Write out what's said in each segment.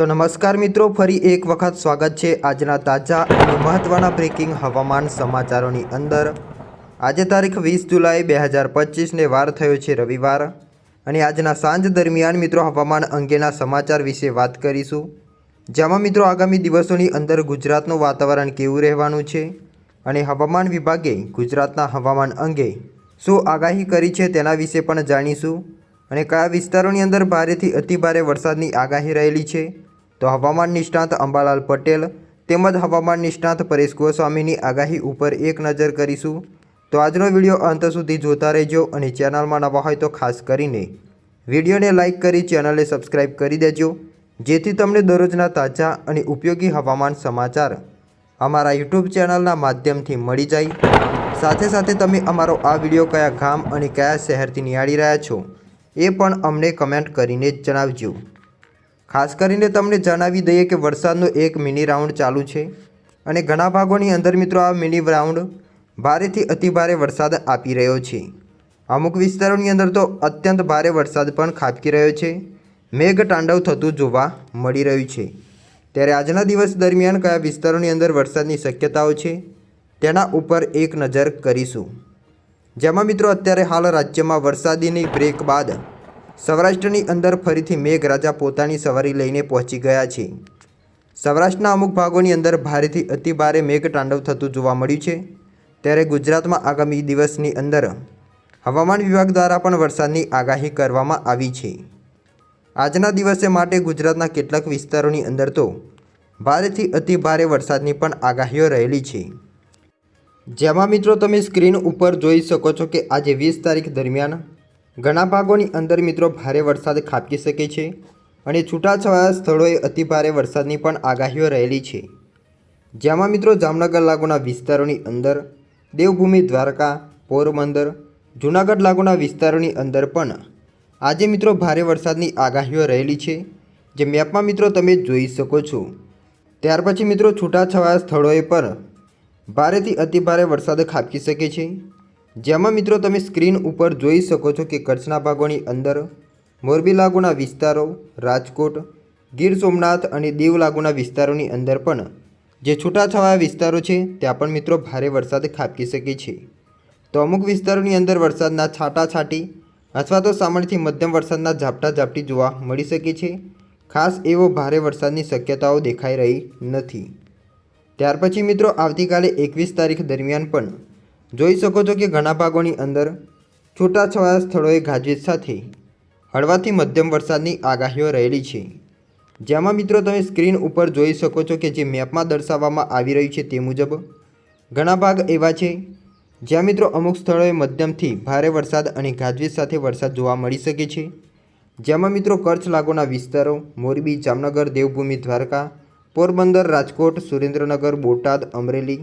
તો નમસ્કાર મિત્રો, ફરી એક વખત સ્વાગત છે આજના તાજા અને મહત્ત્વના બ્રેકિંગ હવામાન સમાચારોની અંદર. આજે તારીખ વીસ જુલાઈ બે હજાર પચીસને વાર થયો છે રવિવાર અને આજના સાંજ દરમિયાન મિત્રો હવામાન અંગેના સમાચાર વિશે વાત કરીશું. જેમાં મિત્રો આગામી દિવસોની અંદર ગુજરાતનું વાતાવરણ કેવું રહેવાનું છે અને હવામાન વિભાગે ગુજરાતના હવામાન અંગે શું આગાહી કરી છે તેના વિશે પણ જાણીશું અને કયા વિસ્તારોની અંદર ભારેથી અતિભારે વરસાદની આગાહી રહેલી છે તો હવામાન નિષ્ણાત અંબાલાલ પટેલ તેમજ હવામાન નિષ્ણાત પરેશ ગોસ્વામીની આગાહી ઉપર એક નજર કરીશું. તો આજનો વીડિયો અંત સુધી જોતા રહેજો અને ચેનલમાં નવા હોય તો ખાસ કરીને વિડીયોને લાઇક કરી ચેનલને સબસ્ક્રાઇબ કરી દેજો, જેથી તમને દરરોજના તાજા અને ઉપયોગી હવામાન સમાચાર અમારા યુટ્યુબ ચેનલના માધ્યમથી મળી જાય. સાથે સાથે તમે અમારો આ વીડિયો કયા ગામ અને કયા શહેરથી નિહાળી રહ્યા છો એ પણ અમને કમેન્ટ કરીને જણાવજો. ખાસ કરીને તમને જણાવી દઈએ કે વરસાદનો એક મિની રાઉન્ડ ચાલુ છે અને ઘણા ભાગોની અંદર મિત્રો આ મિની રાઉન્ડ ભારેથી અતિભારે વરસાદ આપી રહ્યો છે. અમુક વિસ્તારોની અંદર તો અત્યંત ભારે વરસાદ પણ ખાબકી રહ્યો છે. મેઘ તાંડવ થતું જોવા મળી રહ્યું છે. ત્યારે આજના દિવસ દરમિયાન કયા વિસ્તારોની અંદર વરસાદની શક્યતાઓ છે તેના ઉપર એક નજર કરીશું. જેમાં મિત્રો અત્યારે હાલ રાજ્યમાં વરસાદીની બ્રેક બાદ સૌરાષ્ટ્રની અંદર ફરીથી મેઘરાજા પોતાની સવારી લઈને પહોંચી ગયા છે. સૌરાષ્ટ્રના અમુક ભાગોની અંદર ભારેથી અતિભારે મેઘ તાંડવ થતું જોવા મળ્યું છે. ત્યારે ગુજરાતમાં આગામી દિવસની અંદર હવામાન વિભાગ દ્વારા પણ વરસાદની આગાહી કરવામાં આવી છે. આજના દિવસે માટે ગુજરાતના કેટલાક વિસ્તારોની અંદર તો ભારેથી અતિભારે વરસાદની પણ આગાહીઓ રહેલી છે. જેમાં મિત્રો તમે સ્ક્રીન ઉપર જોઈ શકો છો કે આજે વીસ તારીખ દરમિયાન ઘણા ભાગોની અંદર મિત્રો ભારે વરસાદ ખાબકી શકે છે અને છૂટાછવાયા સ્થળોએ અતિભારે વરસાદની પણ આગાહીઓ રહેલી છે. જેમાં મિત્રો જામનગર લાગુના વિસ્તારોની અંદર, દેવભૂમિ, દ્વારકા, પોરબંદર, જૂનાગઢ લાગુના વિસ્તારોની અંદર પણ આજે મિત્રો ભારે વરસાદની આગાહીઓ રહેલી છે. જે મેપમાં મિત્રો તમે જોઈ શકો છો. ત્યાર પછી મિત્રો છૂટાછવાયા સ્થળોએ પર ભારેથી અતિભારે વરસાદ ખાબકી શકે છે. જેમાં મિત્રો તમે સ્ક્રીન ઉપર જોઈ શકો છો કે કચ્છના ભાગોની અંદર મોરબી લાગુના વિસ્તારો, રાજકોટ, ગીર સોમનાથ અને દીવ લાગુના વિસ્તારોની અંદર પણ જે છૂટાછવાયા વિસ્તારો છે, ત્યાં પણ મિત્રો ભારે વરસાદ ખાબકી શકે છે. તો અમુક વિસ્તારોની અંદર વરસાદના છાંટાછાંટી અથવા તો સામાન્યથી મધ્યમ વરસાદના ઝાપટા ઝાપટી જોવા મળી શકે છે. ખાસ એવો ભારે વરસાદની શક્યતાઓ દેખાઈ રહી નથી. ત્યાર પછી મિત્રો આવતીકાલે એકવીસ તારીખ દરમિયાન પણ જોઈ શકો છો કે ઘણા ભાગોની અંદર છૂટાછવાયા સ્થળોએ ગાજવીજ સાથે હળવાથી મધ્યમ વરસાદની આગાહીઓ રહેલી છે. જેમાં મિત્રો તમે સ્ક્રીન ઉપર જોઈ શકો છો કે જે મેપમાં દર્શાવવામાં આવી રહ્યું છે તે મુજબ ઘણા ભાગ એવા છે જ્યાં મિત્રો અમુક સ્થળોએ મધ્યમથી ભારે વરસાદ અને ગાજવીજ સાથે વરસાદ જોવા મળી શકે છે. જેમાં મિત્રો કચ્છ લાગોના વિસ્તારો, મોરબી, જામનગર, દેવભૂમિ, દ્વારકા, પોરબંદર, રાજકોટ, સુરેન્દ્રનગર, બોટાદ, અમરેલી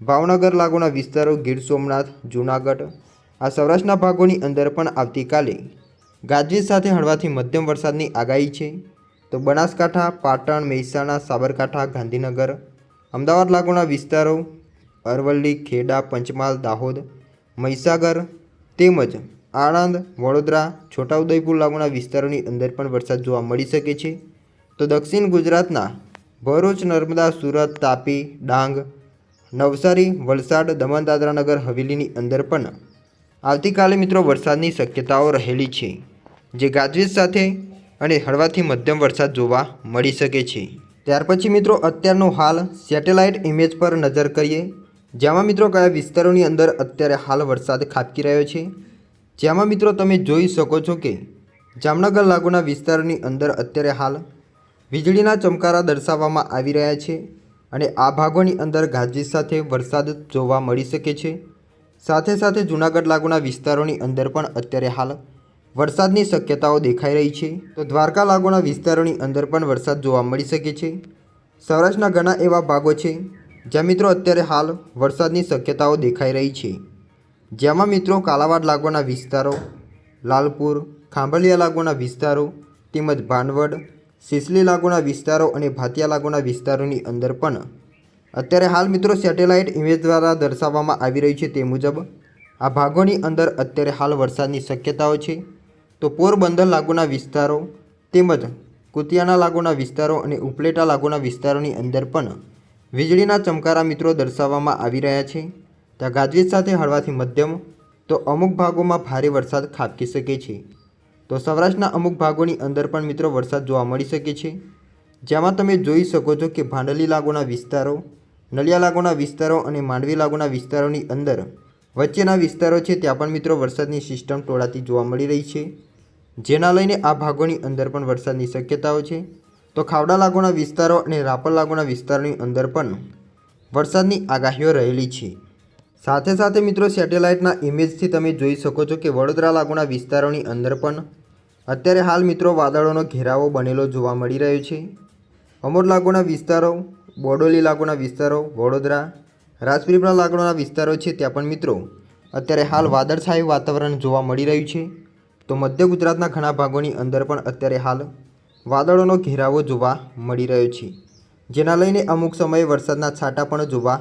ભાવનગર લાગુના વિસ્તારો ગીર સોમનાથ, જૂનાગઢ, આ સૌરાષ્ટ્રના ભાગોની અંદર પણ આવતીકાલે ગાજવીજ સાથે હળવાથી મધ્યમ વરસાદની આગાહી છે. તો બનાસકાંઠા, પાટણ, મહેસાણા, સાબરકાંઠા, ગાંધીનગર, અમદાવાદ લાગુના વિસ્તારો અરવલ્લી, ખેડા, પંચમહાલ, દાહોદ, મહીસાગર તેમજ આણંદ, વડોદરા, છોટાઉદેપુર લાગુના વિસ્તારોની અંદર પણ વરસાદ જોવા મળી શકે છે. તો દક્ષિણ ગુજરાતના ભરૂચ, નર્મદા, સુરત, તાપી, ડાંગ નવસારી, વલસાડ દમણ દાદરાનગર હવેલીની અંદર પણ આવતીકાલે મિત્રો વરસાદની શક્યતાઓ રહેલી છે, જે ગાજવીજ સાથે અને હળવાથી મધ્યમ વરસાદ જોવા મળી શકે છે. ત્યાર પછી મિત્રો અત્યારનો હાલ સેટેલાઇટ ઇમેજ પર નજર કરીએ, જેમાં મિત્રો કયા વિસ્તારોની અંદર અત્યારે હાલ વરસાદ ખાબકી રહ્યો છે. જેમાં મિત્રો તમે જોઈ શકો છો કે જામનગર લાગુના વિસ્તારોની અંદર અત્યારે હાલ વીજળીના ચમકારા દર્શાવવામાં આવી રહ્યા છે. અને આ ભાગોની અંદર ગાજવીજ સાથે વરસાદ જોવા મળી શકે છે. સાથે સાથે જૂનાગઢ લાગુના વિસ્તારોની અંદર પણ અત્યારે હાલ વરસાદની શક્યતાઓ દેખાઈ રહી છે. તો દ્વારકા લાગુના વિસ્તારોની અંદર પણ વરસાદ જોવા મળી શકે છે. સૌરાષ્ટ્રના ઘણા એવા ભાગો છે, જ્યાં મિત્રો અત્યારે હાલ વરસાદની શક્યતાઓ દેખાઈ રહી છે. જેમાં મિત્રો કાલાવાડ લાગુના વિસ્તારો, લાલપુર, ખાંભલિયા લાગુના વિસ્તારો, તેમજ ભાનવડ સિસલી લાગુના વિસ્તારો અને ભાતિયા લાગુના વિસ્તારોની અંદર પણ. અત્યારે હાલ મિત્રો સેટેલાઇટ ઇમેજ દ્વારા દર્શાવવામાં આવી રહ્યું છે તે મુજબ, આ ભાગોની અંદર અત્યારે હાલ વરસાદની શક્યતાઓ છે. તો પોરબંદર લાગુના વિસ્તારો તેમજ કુતિયાના લાગુના વિસ્તારો અને ઉપલેટા લાગુના વિસ્તારોની અંદર પણ વીજળીના ચમકારા મિત્રો દર્શાવવામાં આવી રહ્યા છે. ત્યાં ગાજવીજ સાથે હળવાથી મધ્યમ, તો અમુક ભાગોમાં ભારે વરસાદ ખાબકી શકે છે. તો સૌરાષ્ટ્રના અમુક ભાગોની અંદર પણ મિત્રો વરસાદ જોવા મળી શકે છે. જેમાં તમે જોઈ શકો છો કે ભાંડલી લાગુના વિસ્તારો, નલિયા લાગોના વિસ્તારો અને માંડવી લાગુના વિસ્તારોની અંદર વચ્ચેના વિસ્તારો છે ત્યાં પણ મિત્રો વરસાદની સિસ્ટમ ટોળાતી જોવા મળી રહી છે. જેના લઈને આ ભાગોની અંદર પણ વરસાદની શક્યતાઓ છે. તો ખાવડા લાગુના વિસ્તારો અને રાપર લાગુના વિસ્તારોની અંદર પણ વરસાદની આગાહીઓ રહેલી છે. સાથે સાથે મિત્રો સેટેલાઇટના ઇમેજથી તમે જોઈ શકો છો કે વડોદરા લાગુના વિસ્તારોની અંદર પણ અત્યારે હાલ મિત્રો વાદળોનો ઘેરાવો બનેલો જોવા મળી રહ્યો છે. અમોર લાગુના વિસ્તારો, બોડોલી લાગુના વિસ્તારો, વડોદરા, રાજપીપળા લાગોના વિસ્તારો છે ત્યાં પણ મિત્રો અત્યારે હાલ વાદળછાયું વાતાવરણ જોવા મળી રહ્યું છે. તો મધ્ય ગુજરાતના ઘણા ભાગોની અંદર પણ અત્યારે હાલ વાદળોનો ઘેરાવો જોવા મળી રહ્યો છે. જેના લઈને અમુક સમયે વરસાદના છાંટા પણ જોવા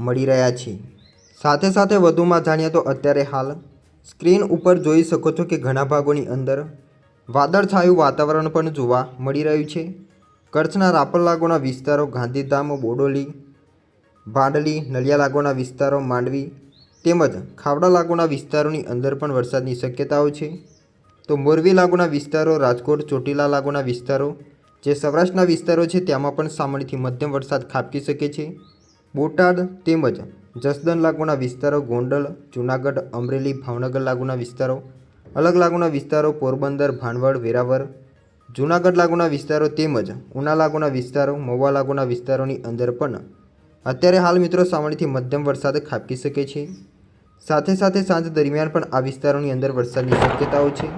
મળી રહ્યા છે. સાથે સાથે વધુમાં જાણીએ તો અત્યારે હાલ સ્ક્રીન ઉપર જોઈ શકો છો કે ઘણા ભાગોની અંદર વાદળછાયું વાતાવરણ પણ જોવા મળી રહ્યું છે. કચ્છના રાપરલાગોના વિસ્તારો, ગાંધીધામ, બોડોલી, ભાડલી નલિયા લાગુના વિસ્તારો માંડવી તેમજ ખાવડા લાગુના વિસ્તારોની અંદર પણ વરસાદની શક્યતાઓ છે. તો મોરબી લાગુના વિસ્તારો, રાજકોટ ચોટીલા લાગુના વિસ્તારો, જે સૌરાષ્ટ્રના વિસ્તારો છે તેમાં પણ સામાન્યથી મધ્યમ વરસાદ ખાબકી શકે છે. બોટાદ તેમજ જસદન લાગુના વિસ્તારો, ગોંડલ, જૂનાગઢ, અમરેલી ભાવનગર લાગુના વિસ્તારો અલગ લાગુના વિસ્તારો પોરબંદર, ભાણવડ વેરાવર જૂનાગઢ લાગુના વિસ્તારો તેમજ ઉના લાગુના વિસ્તારો, મહુવા લાગુના વિસ્તારોની અંદર પણ અત્યારે હાલ મિત્રો સામાન્યથી મધ્યમ વરસાદ ખાબકી શકે છે. સાથે સાથે સાંજ દરમિયાન પણ આ વિસ્તારોની અંદર વરસાદની શક્યતાઓ છે.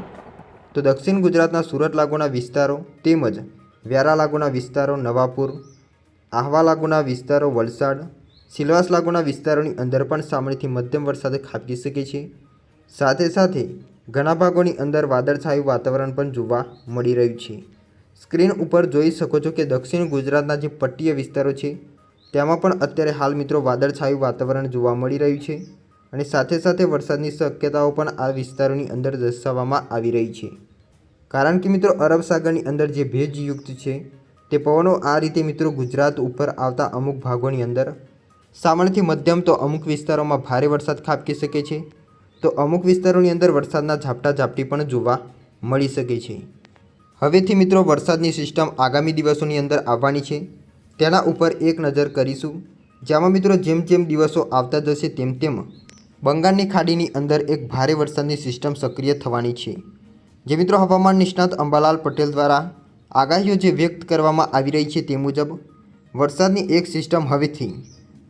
તો દક્ષિણ ગુજરાતના સુરત લાગુના વિસ્તારો તેમજ વ્યારા લાગુના વિસ્તારો નવાપુર, આહવા લાગુના વિસ્તારો વલસાડ, સિલવાસ લાગુના વિસ્તારોની અંદર પણ સામાન્યથી મધ્યમ વરસાદ ખાબકી શકે છે. સાથે સાથે ઘણા ભાગોની અંદર વાદળછાયું વાતાવરણ પણ જોવા મળી રહ્યું છે. સ્ક્રીન ઉપર જોઈ શકો છો કે દક્ષિણ ગુજરાતના જે પટ્ટીય વિસ્તારો છે, તેમાં પણ અત્યારે હાલ મિત્રો વાદળછાયું વાતાવરણ જોવા મળી રહ્યું છે અને સાથે સાથે વરસાદની શક્યતાઓ પણ આ વિસ્તારોની અંદર દર્શાવવામાં આવી રહી છે. કારણ કે મિત્રો અરબ સાગરની અંદર જે ભેજયુક્ત છે, તે પવનો આ રીતે મિત્રો ગુજરાત ઉપર આવતા અમુક ભાગોની અંદર સામાન્યથી મધ્યમ તો અમુક વિસ્તારોમાં ભારે વરસાદ ખાબકી શકે છે તો અમુક વિસ્તારોની અંદર વરસાદના ઝાપટા ઝાપટી પણ જોવા મળી શકે છે. હવેથી મિત્રો વરસાદની સિસ્ટમ આગામી દિવસોની અંદર આવવાની છે. તેના ઉપર એક નજર કરીશું. જેમાં મિત્રો જેમ જેમ દિવસો આવતા જશે તેમ તેમ બંગાળની ખાડીની અંદર એક ભારે વરસાદની સિસ્ટમ સક્રિય થવાની છે. જે મિત્રો હવામાન નિષ્ણાત અંબાલાલ પટેલ દ્વારા આગાહીઓ જે વ્યક્ત કરવામાં આવી રહી છે તે મુજબ, વરસાદની એક સિસ્ટમ હવેથી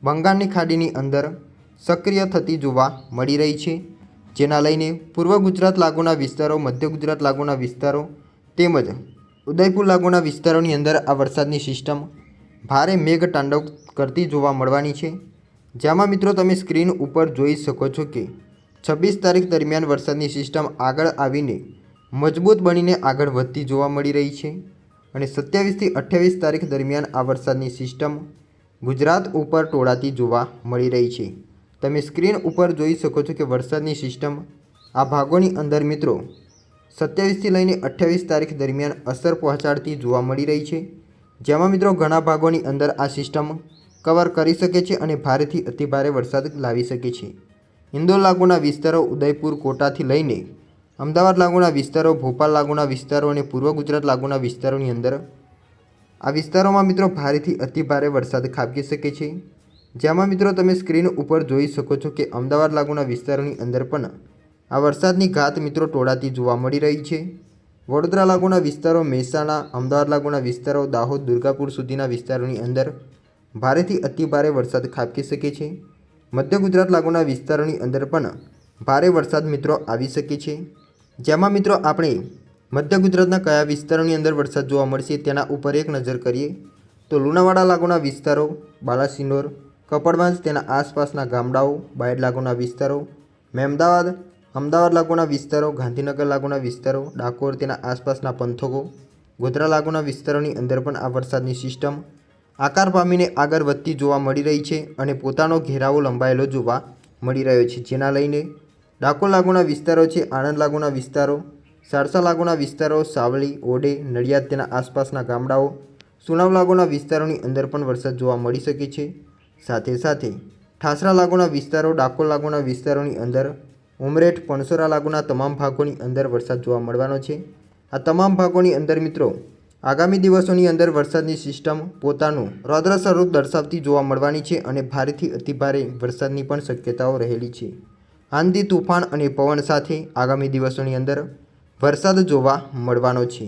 બંગાળની ખાડીની અંદર સક્રિય થતી જોવા મળી રહી છે. જેના લઈને પૂર્વ ગુજરાત લાગુના વિસ્તારો, મધ્ય ગુજરાત લાગુના વિસ્તારો તેમજ ઉદયપુર લાગુના વિસ્તારોની અંદર આ વરસાદની સિસ્ટમ ભારે મેઘ તાંડવ કરતી જોવા મળવાની છે. જેમાં મિત્રો તમે સ્ક્રીન ઉપર જોઈ શકો છો કે છવ્વીસ તારીખ દરમિયાન વરસાદની સિસ્ટમ આગળ આવીને મજબૂત બનીને આગળ વધતી જોવા મળી રહી છે અને સત્યાવીસથી અઠ્યાવીસ તારીખ દરમિયાન આ વરસાદની સિસ્ટમ ગુજરાત ઉપર ટોળાતી જોવા મળી રહી છે. તમે સ્ક્રીન ઉપર જોઈ શકો છો કે વરસાદની સિસ્ટમ આ ભાગોની અંદર મિત્રો સત્યાવીસથી લઈને અઠ્યાવીસ તારીખ દરમિયાન અસર પહોંચાડતી જોવા મળી રહી છે. જેમાં મિત્રો ઘણા ભાગોની અંદર આ સિસ્ટમ કવર કરી શકે છે અને ભારેથી અતિભારે વરસાદ લાવી શકે છે. ઇન્દોર લાગુના વિસ્તારો ઉદયપુર, કોટાથી લઈને અમદાવાદ લાગુના વિસ્તારો, ભોપાલ લાગુના વિસ્તારો અને પૂર્વ ગુજરાત લાગુના વિસ્તારોની અંદર આ વિસ્તારોમાં મિત્રો ભારેથી અતિભારે વરસાદ ખાબકી શકે છે. જેમાં મિત્રો તમે સ્ક્રીન ઉપર જોઈ શકો છો કે અમદાવાદ લાગુના વિસ્તારોની અંદર પણ આ વરસાદની ઘાત મિત્રો ટોળાતી જોવા મળી રહી છે. વડોદરા લાગુના વિસ્તારો મહેસાણા, અમદાવાદ લાગુના વિસ્તારો, દાહોદ, દુર્ગાપુર સુધીના વિસ્તારોની અંદર ભારેથી અતિભારે વરસાદ ખાબકી શકે છે. મધ્ય ગુજરાત લાગુના વિસ્તારોની અંદર પણ ભારે વરસાદ મિત્રો આવી શકે છે. જેમાં મિત્રો આપણે મધ્ય ગુજરાતના કયા વિસ્તારોની અંદર વરસાદ જોવા મળશે તેના ઉપર એક નજર કરીએ. તો લુણાવાડા લાગુના વિસ્તારો, બાલાસિનોર કપડવાંજ તેના આસપાસના ગામડાઓ, બાયડ લાગુના વિસ્તારો મહેમદાવાદ અમદાવાદ લાગુના વિસ્તારો, ગાંધીનગર લાગુના વિસ્તારો, ડાકોર, તેના આસપાસના પંથકો, ગોધરા લાગુના વિસ્તારોની અંદર પણ આ વરસાદની સિસ્ટમ આકાર પામીને આગળ વધતી જોવા મળી રહી છે અને પોતાનો ઘેરાવો લંબાયેલો જોવા મળી રહ્યો છે. જેના લઈને ડાકોર લાગુના વિસ્તારો છે, આણંદ લાગુના વિસ્તારો સારસા લાગુના વિસ્તારો, સાવલી, ઓડે, નડિયાદ, તેના આસપાસના ગામડાઓ, સુનાવ લાગુના વિસ્તારોની અંદર પણ વરસાદ જોવા મળી શકે છે. સાથે સાથે ઠાસરા લાગુના વિસ્તારો, ડાકોર લાગુના વિસ્તારોની અંદર, ઉમરેઠ, પણસોરા લાગુના તમામ ભાગોની અંદર વરસાદ જોવા મળવાનો છે. આ તમામ ભાગોની અંદર મિત્રો, આગામી દિવસોની અંદર વરસાદની સિસ્ટમ પોતાનું રૌદ્ર સ્વરૂપ દર્શાવતી જોવા મળવાની છે અને ભારેથી અતિભારે વરસાદની પણ શક્યતાઓ રહેલી છે. આંધી, તુફાન અને પવન સાથે આગામી દિવસોની અંદર વરસાદ જોવા મળવાનો છે.